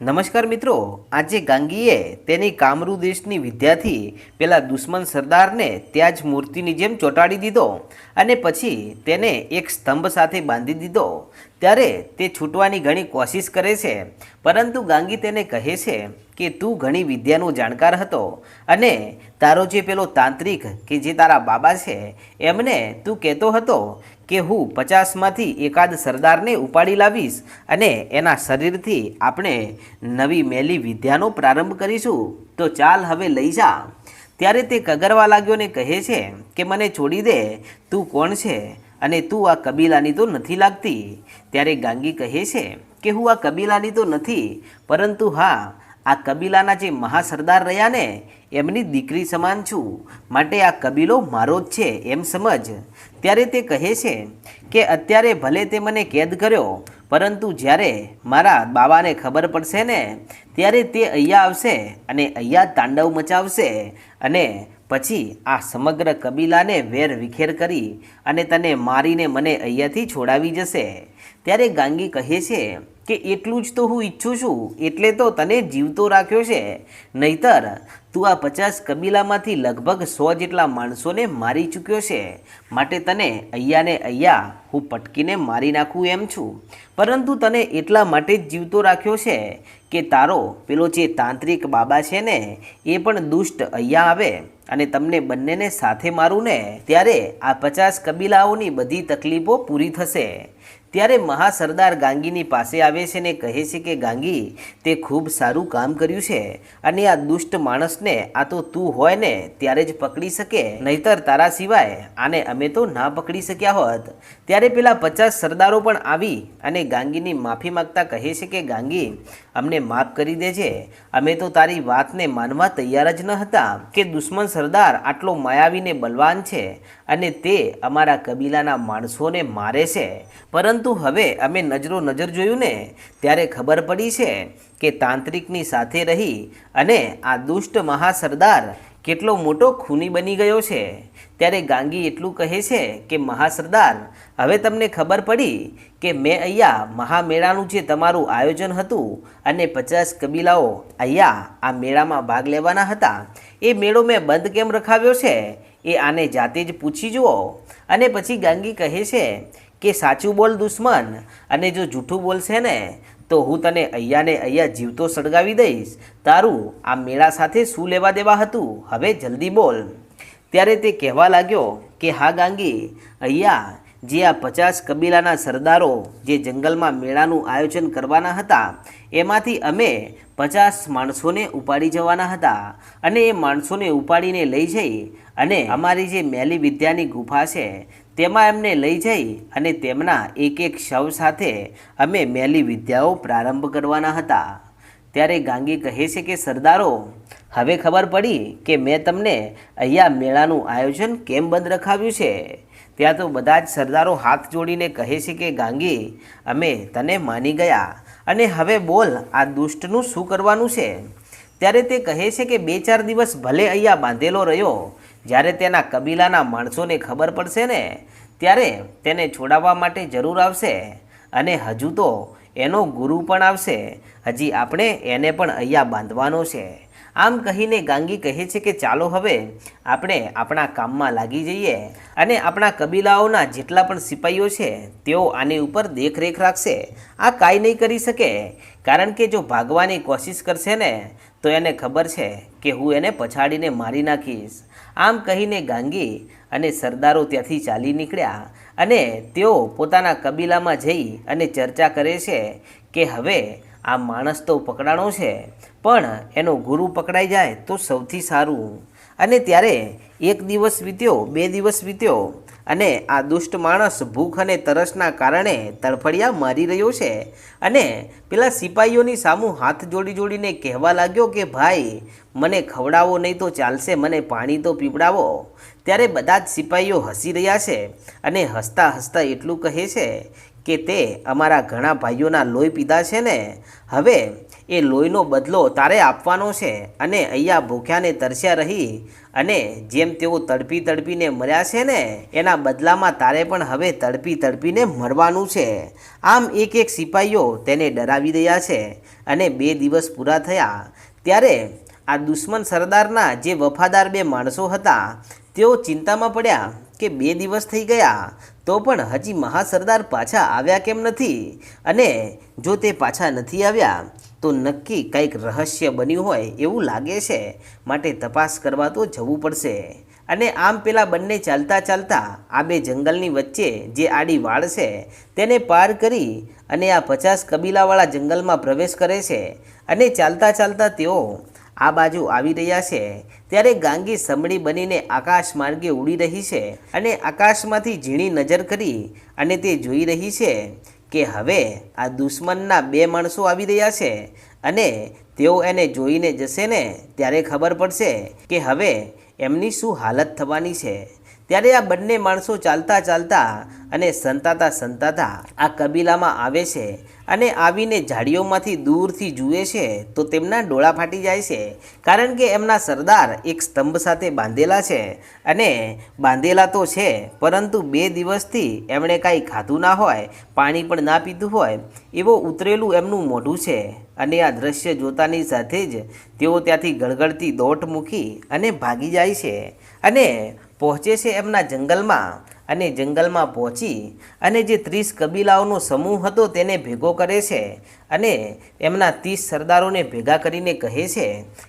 નમસ્કાર મિત્રો, આજે ગાંગીએ તેની કામરૂ દેશની વિદ્યાથી પેલા દુશ્મન સરદારને ત્યાં જ મૂર્તિની જેમ ચોંટાડી દીધો અને પછી તેને એક સ્તંભ સાથે બાંધી દીધો. ત્યારે તે છૂટવાની ઘણી કોશિશ કરે છે, પરંતુ ગાંગી તેને કહે છે કે, તું ઘણી વિદ્યાનો જાણકાર હતો અને તારો જે પેલો તાંત્રિક કે જે તારા બાબા છે, એમને તું કહેતો હતો કે હું પચાસમાંથી એકાદ સરદારને ઉપાડી લાવીશ અને એના શરીરથી આપણે નવી મેલી વિદ્યાનો પ્રારંભ કરીશું. તો ચાલ હવે લઈ જા. ત્યારે તે કગરવા લાગ્યો ને કહે છે કે મને છોડી દે, તું કોણ છે? અને તું આ કબીલાની તો નથી લાગતી. ત્યારે ગાંગી કહે છે કે હું આ કબીલાની તો નથી, પરંતુ હા આ કબીલાના જે મહાસરદાર રહ્યા ને, એમની દીકરી સમાન છું. માટે આ કબીલો મારો જ છે, એમ સમજ. ત્યારે તે કહે છે કે, અત્યારે ભલે તે મને કેદ કર્યો, પરંતુ જ્યારે મારા બાબાને ખબર પડશે ને, ત્યારે તે અહીંયા આવશે અને અહીંયા તાંડવ મચાવશે અને પછી આ સમગ્ર કબીલાને વેર વિખેર કરી અને તને મારીને મને અહીંયાથી છોડાવી જશે. ત્યારે ગાંગી કહે છે કે એટલું જ તો હું ઈચ્છું છું, એટલે તો તને જીવતો રાખ્યો છે. નહીતર તું આ પચાસ કબીલામાંથી લગભગ સો જેટલા માણસોને મારી ચૂક્યો છે. માટે તને અહીંયા ને અહીંયા હું પટકીને મારી નાખું એમ છું. પરંતુ તને એટલા માટે જ જીવતો રાખ્યો છે કે તારો પેલો જે તાંત્રિક બાબા છે ને, એ પણ દુષ્ટ અહીંયા આવે અને તમને બંનેને સાથે મારું ને, ત્યારે આ પચાસ કબીલાઓની બધી તકલીફો પૂરી થશે. ત્યારે મહાસરદાર ગાંગીની પાસે આવે છે ને કહે છે કે, ગાંગી, તે ખૂબ સારું કામ કર્યું છે અને આ દુષ્ટ માણસને, આ તો તું હોય ને, ત્યારે જ પકડી શકે. નહીતર તારા સિવાય આને અમે તો ના પકડી શક્યા હોત. ત્યારે પેલા પચાસ સરદારો પણ આવી અને ગાંગીની માફી માગતા કહે છે કે, ગાંગી, અમને માફ કરી દેજે. અમે તો તારી વાતને માનવા તૈયાર જ ન હતા કે દુશ્મન સરદાર આટલો માયાવીને બલવાન છે અને તે અમારા કબીલાના માણસોને મારે છે. પરંતુ હવે અમે નજરો નજર જોયું ને, ત્યારે ખબર પડી છે કે તાંત્રિકની સાથે રહી અને આ દુષ્ટ મહાસરદાર કેટલો મોટો ખૂની બની ગયો છે. ત્યારે ગાંગી એટલું કહે છે કે, મહાસરદાર, હવે તમને ખબર પડી કે મેં અહીંયા મહામેળાનું જે તમારું આયોજન હતું અને પચાસ કબીલાઓ અહીંયા આ મેળામાં ભાગ લેવાના હતા, એ મેળો મેં બંધ કેમ રખાવ્યો છે? એ આને જાતે જ પૂછી જુઓ. અને પછી ગાંગી કહે છે કે સાચું બોલ દુશ્મન? અને જો જૂઠું બોલશે ને, તો હું તને અહીંયાને અહીંયા જીવતો સળગાવી દઈશ. તારું આ મેળા સાથે શું લેવા દેવા હતું? હવે જલ્દી બોલ. ત્યારે તે કહેવા લાગ્યો કે, હા ગાંગી, અહીંયા જે આ પચાસ કબીલાના સરદારો જે જંગલમાં મેળાનું આયોજન કરવાના હતા, એમાંથી અમે પચાસ માણસોને ઉપાડી જવાના હતા અને એ માણસોને ઉપાડીને લઈ જઈ અને અમારી જે મેલી વિદ્યાની ગુફા છે, તેમાં એમને લઈ જઈ અને તેમના એક એક શવ સાથે અમે મેલી વિદ્યાઓ પ્રારંભ કરવાના હતા. ત્યારે ગાંગી કહે છે કે, સરદારો, હવે ખબર પડી કે મેં તમને અહીંયા મેળાનું આયોજન કેમ બંધ રખાવ્યું છે? ત્યાં તો બધા જ સરદારો હાથ જોડીને કહે છે કે, ગાંગી, અમે તને માની ગયા. અને હવે બોલ, આ દુષ્ટનું શું કરવાનું છે? ત્યારે તે કહે છે કે, બે ચાર દિવસ ભલે અહીંયા બાંધેલો રહ્યો, જ્યારે તેના કબીલાના માણસોને ખબર પડશે ને, ત્યારે તેને છોડાવવા માટે જરૂર આવશે. અને હજુ તો એનો ગુરુ પણ આવશે. હજી આપણે એને પણ અહીંયા બાંધવાનો છે. આમ કહીને ગાંગી કહે છે કે ચાલો હવે આપણે આપણા કામમાં લાગી જઈએ અને આપણા કબીલાઓના જેટલા પણ સિપાહીઓ છે, તેઓ આની ઉપર દેખરેખ રાખશે. આ કાંઈ નહીં કરી શકે, કારણ કે જો ભાગવાની કોશિશ કરશે ને, તો એને ખબર છે કે હું એને પછાડીને મારી નાખીશ. આમ કહીને ગાંગી અને સરદારો ત્યાંથી ચાલી નીકળ્યા અને તેઓ પોતાના કબીલામાં જઈ અને ચર્ચા કરે છે કે હવે આ માણસ તો પકડાણો છે પણ એનો ગુરુ પકડાઈ જાય તો સૌથી સારું. અને ત્યારે એક દિવસ વીત્યો, બે દિવસ વીત્યો, અને આ દુષ્ટ માણસ ભૂખ અને તરસના કારણે તડફડિયા મારી રહ્યો છે. અને પેલા સિપાહીઓની સામું હાથ જોડી જોડીને કહેવા લાગ્યો કે, ભાઈ, મને ખવડાવો નહીં તો ચાલશે, મને પાણી તો પીવડાવો. ત્યારે બધા જ સિપાહીઓ હસી રહ્યા છે અને હસતા હસતા એટલું કહે છે કે તે અમારા ઘણા ભાઈઓના લોહી પીધા છે ને? હવે એ લોહીનો બદલો તારે આપવાનો છે અને અહીંયા ભૂખ્યાને તરસ્યા રહી અને જેમ તેઓ તડપી તડપીને મર્યા છે ને, એના બદલામાં તારે પણ હવે તડપી તડપીને મરવાનું છે. આમ એક એક સિપાહીઓ તેને ડરાવી રહ્યા છે અને બે દિવસ પૂરા થયા. ત્યારે આ દુશ્મન સરદારના જે વફાદાર બે માણસો હતા, તેઓ ચિંતામાં પડ્યા કે બે દિવસ થઈ ગયા તો પણ હજી મહાસરદાર પાછા આવ્યા કેમ નથી? અને જો તે પાછા નથી આવ્યા, તો નક્કી કંઈક રહસ્ય બન્યું હોય એવું લાગે છે. માટે તપાસ કરવા તો જવું પડશે. અને આમ પેલા બંને ચાલતા ચાલતા આ બે જંગલની વચ્ચે જે આડી વાળ છે, તેને પાર કરી અને આ પચાસ કબીલાવાળા જંગલમાં પ્રવેશ કરે છે. અને ચાલતા ચાલતા તેઓ આ બાજુ આવી રહ્યા છે. ત્યારે ગાંગી સમડી બનીને આકાશ માર્ગે ઉડી રહી છે અને આકાશમાંથી ઝીણી નજર કરી અને તે જોઈ રહી છે કે હવે આ દુશ્મનના બે માણસો આવી રહ્યા છે અને તેઓ એને જોઈને જશે ને ત્યારે ખબર પડશે કે હવે એમની શું હાલત થવાની છે. ત્યારે આ બંને માણસો ચાલતા ચાલતા અને સંતાતા સંતાતા આ કબીલામાં આવે છે અને આવીને ઝાડીઓમાંથી દૂરથી જુએ છે તો તેમના ડોળા ફાટી જાય છે. કારણ કે એમના સરદાર એક સ્તંભ સાથે બાંધેલા છે અને બાંધેલા તો છે, પરંતુ બે દિવસથી એમણે કાંઈ ખાધું ના હોય, પાણી પણ ના પીધું હોય, એવો ઉતરેલું એમનું મોઢું છે. અને આ દ્રશ્ય જોતાની સાથે જ તેઓ ત્યાંથી ગળગળતી દોટ મૂકી અને ભાગી જાય છે. અને પહોંચે છે એમના જંગલમાં અને જંગલમાં પહોંચી અને જે ત્રીસ કબીલાઓનો સમૂહ હતો તેને ભેગો કરે છે અને એમના ત્રીસ સરદારોને ભેગા કરીને કહે છે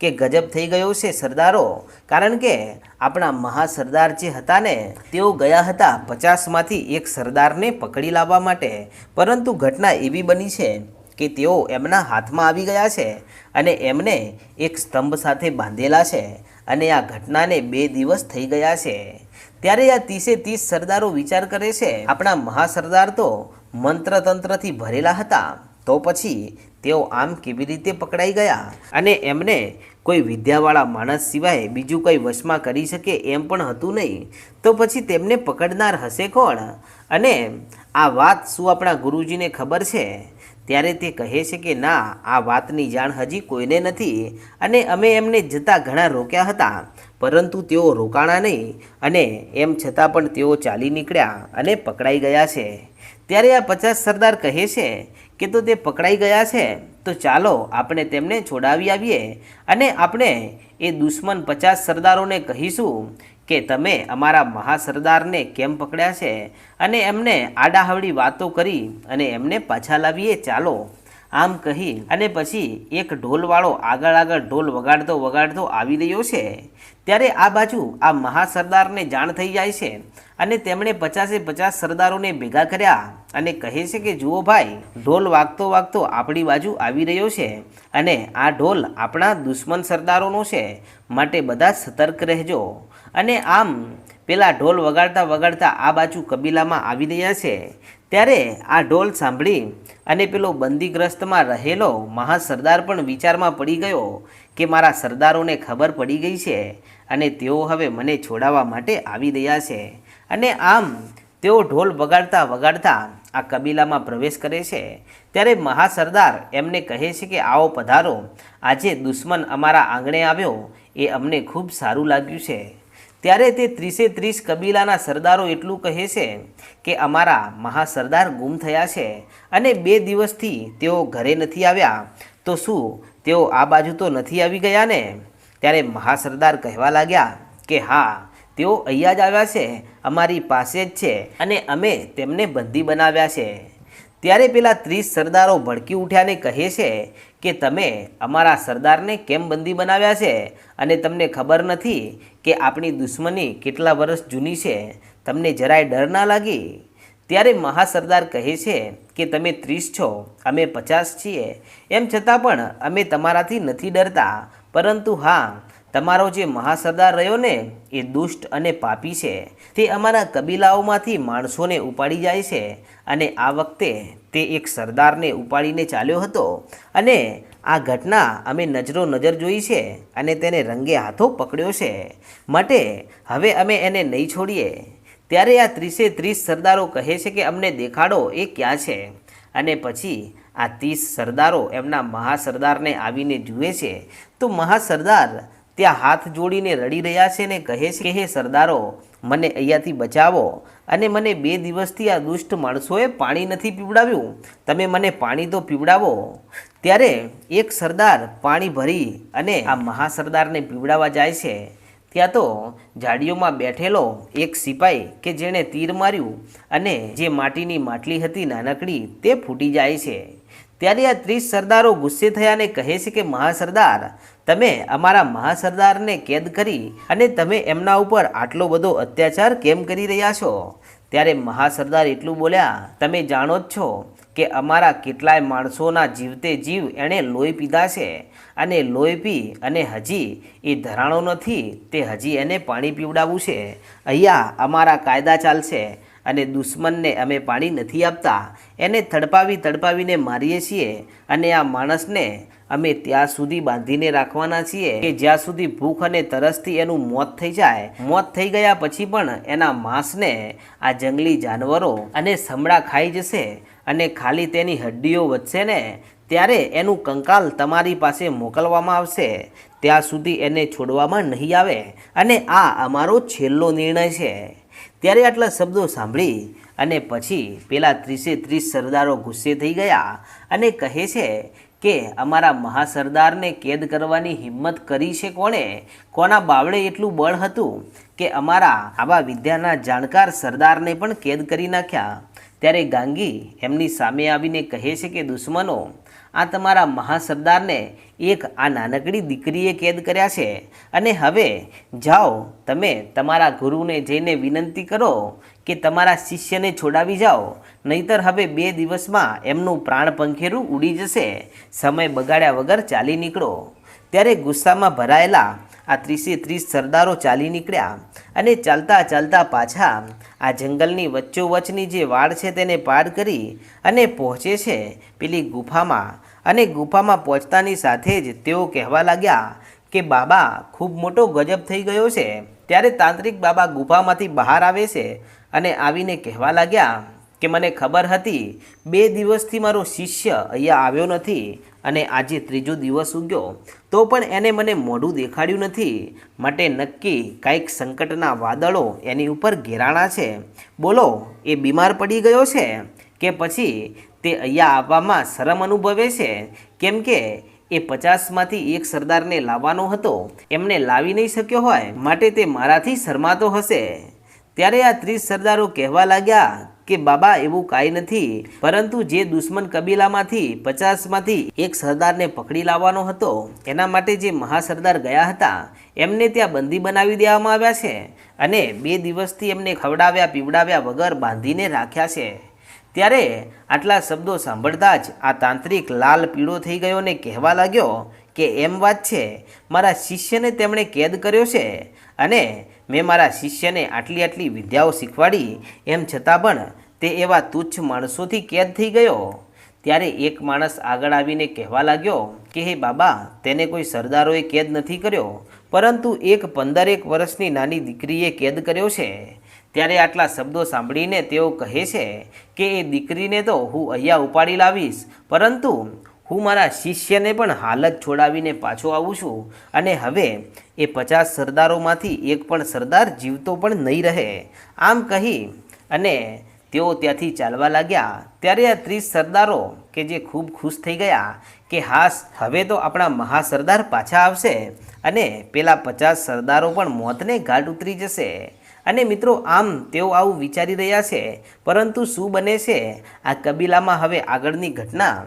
કે ગજબ થઈ ગયો છે સરદારો, કારણ કે આપણા મહાસરદાર જે હતા ને, તેઓ ગયા હતા પચાસમાંથી એક સરદારને પકડી લાવવા માટે. પરંતુ ઘટના એવી બની છે કે તેઓ એમના હાથમાં આવી ગયા છે અને એમને એક સ્તંભ સાથે બાંધેલા છે. અને આ ઘટનાને બે દિવસ થઈ ગયા છે. ત્યારે આ ત્રીસે ત્રીસ સરદારો વિચાર કરે છે, આપણા મહાસરદાર તો મંત્ર તંત્રથી ભરેલા હતા. તો પછી તેઓ આમ કેવી રીતે પકડાઈ ગયા? અને એમને કોઈ વિદ્યાવાળા માણસ સિવાય બીજું કંઈ વશમાં કરી શકે એમ પણ હતું નહીં. તો પછી તેમને પકડનાર હશે કોણ? અને આ વાત શું આપણા ગુરુજીને ખબર છે? ત્યારે તે કહે છે કે, ના, આ વાતની જાણ હજી કોઈને નથી અને અમે એમને જતા ઘણા રોક્યા હતા, પરંતુ તેઓ રોકાણા નહીં અને એમ છતાં પણ તેઓ ચાલી નીકળ્યા અને પકડાઈ ગયા છે. ત્યારે આ પચાસ સરદાર કહે છે કે, તો તે પકડાઈ ગયા છે, તો ચાલો આપણે તેમને છોડાવી આવીએ અને આપણે એ દુશ્મન પચાસ સરદારોને કહીશું કે તમે અમારા મહાસરદારને કેમ પકડ્યા છે અને એમને આડાહવડી વાતો કરી અને એમને પાછા લાવીએ ચાલો. આમ કહી અને પછી એક ઢોલવાળો આગળ આગળ ઢોલ વગાડતો વગાડતો આવી રહ્યો છે. ત્યારે આ બાજુ આ મહાસરદારને જાણ થઈ જાય છે અને તેમણે પચાસે પચાસ સરદારોને ભેગા કર્યા અને કહે છે કે, જુઓ ભાઈ, ઢોલ વાગતો વાગતો આપણી બાજુ આવી રહ્યો છે અને આ ઢોલ આપણા દુશ્મન સરદારોનો છે. માટે બધા સતર્ક રહેજો. અને આમ પેલા ઢોલ વગાડતા વગાડતા આ બાજુ કબીલામાં આવી રહ્યા છે. ત્યારે આ ઢોલ સાંભળી અને પેલો બંદીગ્રસ્તમાં રહેલો મહાસરદાર પણ વિચારમાં પડી ગયો કે મારા સરદારોને ખબર પડી ગઈ છે અને તેઓ હવે મને છોડાવવા માટે આવી રહ્યા છે. અને આમ તેઓ ઢોલ વગાડતા વગાડતા આ કબીલામાં પ્રવેશ કરે છે. ત્યારે મહાસરદાર એમને કહે છે કે, આવો પધારો. આજે દુશ્મન અમારા આંગણે આવ્યો. એ અમને ખૂબ સારું લાગ્યું છે. ત્યારે તે ત્રીસે ત્રીસ કબીલાના સરદારો એટલું કહે છે કે અમારા મહાસરદાર ગુમ થયા છે અને બે દિવસથી તેઓ ઘરે નથી આવ્યા. તો શું? તેઓ આ બાજુ તો નથી આવી ગયા ને ત્યારે મહાસરદાર કહેવા લાગ્યા કે હા, તેઓ અહીંયા જ આવ્યા છે, અમારી પાસે જ છે અને અમે તેમને બંદી બનાવ્યા છે. ત્યારે પેલા ત્રીસ સરદારો ભડકી ઉઠ્યાને કહે છે કે તમે અમારા સરદારને કેમ બંદી બનાવ્યા છે? અને તમને ખબર નથી કે આપણી દુશ્મની કેટલા વર્ષ જૂની છે? તમને જરાય ડર ના લાગી? ત્યારે મહાસરદાર કહે છે કે તમે ત્રીસ છો, અમે પચાસ છીએ. એમ છતાં પણ અમે તમારાથી નથી ડરતા. પરંતુ હા તમારો જે મહાસરદાર રહ્યો ને, એ દુષ્ટ અને પાપી છે. તે અમારા કબીલાઓમાંથી માણસોને ઉપાડી જાય છે અને આ વખતે તે એક સરદારને ઉપાડીને ચાલ્યો હતો અને આ ઘટના અમે નજરો નજર જોઈ છે અને તેને રંગે હાથો પકડ્યો છે. માટે હવે અમે એને નહીં છોડીએ. ત્યારે આ ત્રીસે ત્રીસ સરદારો કહે છે કે અમને દેખાડો એ ક્યાં છે? અને પછી આ ત્રીસ સરદારો એમના મહાસરદારને આવીને જુએ છે. તો મહાસરદાર ત્યાં હાથ જોડીને રડી રહ્યા છે ને કહે છે, કે હે સરદારો, મને અહીંયાથી બચાવો. અને મને બે દિવસથી આ દુષ્ટ માણસોએ પાણી નથી પીવડાવ્યું. તમે મને પાણી તો પીવડાવો. ત્યારે એક સરદાર પાણી ભરી અને આ મહાસરદારને પીવડાવવા જાય છે. ત્યાં તો ઝાડીઓમાં બેઠેલો એક સિપાઈ કે જેણે તીર માર્યું અને જે માટીની માટલી હતી નાનકડી તે ફૂટી જાય છે. ત્યારે આ ત્રીસ સરદારો ગુસ્સે થયાને કહે છે કે, મહાસરદાર, તમે અમારા મહાસરદારને કેદ કરી અને તમે એમના ઉપર આટલો બધો અત્યાચાર કેમ કરી રહ્યા છો? ત્યારે મહાસરદાર એટલું બોલ્યા, તમે જાણો જ છો કે અમારા કેટલાય માણસોના જીવતે જીવ એણે લોહી પીધા છે અને લોહી પી અને હજી એ ધરાણો નથી, તે હજી એને પાણી પીવડાવવું છે. અહીંયા અમારા કાયદા ચાલશે. અને દુશ્મનને અમે પાણી નથી આપતા. એને તડપાવી તડપાવીને મારીએ છીએ અને આ માણસને અમે ત્યાં સુધી બાંધીને રાખવાના છીએ કે જ્યાં સુધી ભૂખ અને તરસથી એનું મોત થઈ જાય. મોત થઈ ગયા પછી પણ એના માંસને આ જંગલી જાનવરો અને સમડા ખાઈ જશે અને ખાલી તેની હડ્ડીઓ વધશે ને ત્યારે એનું કંકાલ તમારી પાસે મોકલવામાં આવશે. ત્યાં સુધી એને છોડવામાં નહીં આવે અને આ અમારો છેલ્લો નિર્ણય છે. ત્યારે આટલા શબ્દો સાંભળી અને પછી પેલા ત્રીસે ત્રીસ સરદારો ગુસ્સે થઈ ગયા અને કહે છે કે, અમારા મહાસરદારને કેદ કરવાની હિંમત કરી છે કોણે? કોના બાવળે એટલું બળ હતું કે અમારા આવા વિદ્યાના જાણકાર સરદારને પણ કેદ કરી નાખ્યા? ત્યારે ગાંગી એમની સામે આવીને કહે છે કે, દુશ્મનો, આ તમારા મહાસરદારને એક આ નાનકડી દીકરીએ કેદ કર્યા છે અને હવે જાઓ, તમે તમારા ગુરુને જઈને વિનંતી કરો કે તમારા શિષ્યને છોડાવી જાઓ, નહીતર હવે બે દિવસમાં એમનું પ્રાણ પંખેરું ઉડી જશે, સમય બગાડ્યા વગર ચાલી નીકળો. ત્યારે ગુસ્સામાં ભરાયેલા આ ત્રીસે ત્રીસ સરદારો ચાલી નીકળ્યા અને ચાલતા ચાલતા પાછા આ જંગલની વચ્ચોવચની જે વાડ છે તેને પાર કરી અને પહોંચે છે પેલી ગુફામાં. અને ગુફામાં પહોંચતાની સાથે જ તેઓ કહેવા લાગ્યા કે બાબા, ખૂબ મોટો ગજબ થઈ ગયો છે. ત્યારે તાંત્રિક બાબા ગુફામાંથી બહાર આવે છે અને આવીને કહેવા લાગ્યા કે મને ખબર હતી, બે દિવસથી મારો શિષ્ય અહીંયા આવ્યો નથી. અને આજે ત્રીજો દિવસ ઉગ્યો, તો પણ એને મને મોઢું દેખાડ્યું નથી. માટે નક્કી કાંઈક સંકટના વાદળો એની ઉપર ઘેરાણા છે. બોલો, એ બીમાર પડી ગયો છે કે પછી તે અહીંયા આવવામાં શરમ અનુભવે છે? કેમ કે એ પચાસમાંથી એક સરદારને લાવવાનો હતો. એમને લાવી નહીં શક્યો હોય, માટે તે મારાથી શરમાતો હશે. ત્યારે આ ત્રીસ સરદારો કહેવા લાગ્યા કે બાબા, એવું કાંઈ નથી. પરંતુ જે દુશ્મન કબીલામાંથી, પચાસમાંથી એક સરદારને પકડી લાવવાનો હતો, એના માટે જે મહાસરદાર ગયા હતા, એમને ત્યાં બંદી બનાવી દેવામાં આવ્યા છે અને બે દિવસથી એમને ખવડાવ્યા, પીવડાવ્યા વગર બાંધીને રાખ્યા છે. ત્યારે આટલા શબ્દો સાંભળતા જ આ તાંત્રિક લાલ પીળો થઈ ગયો ને કહેવા લાગ્યો કે, એમ વાત છે, મારા શિષ્યને તેમણે કેદ કર્યો છે અને મેં મારા શિષ્યને આટલી આટલી વિદ્યાઓ શીખવાડી, એમ છતાં પણ તે એવા તુચ્છ માણસોથી કેદ થઈ ગયો. ત્યારે એક માણસ આગળ આવીને કહેવા લાગ્યો કે, હે બાબા, તેને કોઈ સરદારોએ કેદ નથી કર્યો, પરંતુ એક પંદરેક વર્ષની નાની દીકરીએ કેદ કર્યો છે. ત્યારે આટલા શબ્દો સાંભળીને તેઓ કહે છે કે, એ દીકરીને તો હું અહીંયા ઉપાડી લાવીશ, પરંતુ હું મારા શિષ્યને પણ હાલત છોડાવીને પાછો આવું છું અને હવે એ પચાસ સરદારોમાંથી એક પણ સરદાર જીવતો પણ નહીં રહે. આમ કહી અને તેઓ ત્યાંથી ચાલવા લાગ્યા. ત્યારે આ ત્રીસ સરદારો કે જે ખૂબ ખુશ થઈ ગયા કે હા હવે તો આપણા મહાસરદાર પાછા આવશે અને પેલા પચાસ સરદારો પણ મોતને ઘાટ ઉતરી જશે. અને મિત્રો, આમ તેઓ આવું વિચારી રહ્યા છે. પરંતુ શું બને છે? આ કબીલામાં હવે આગળની ઘટના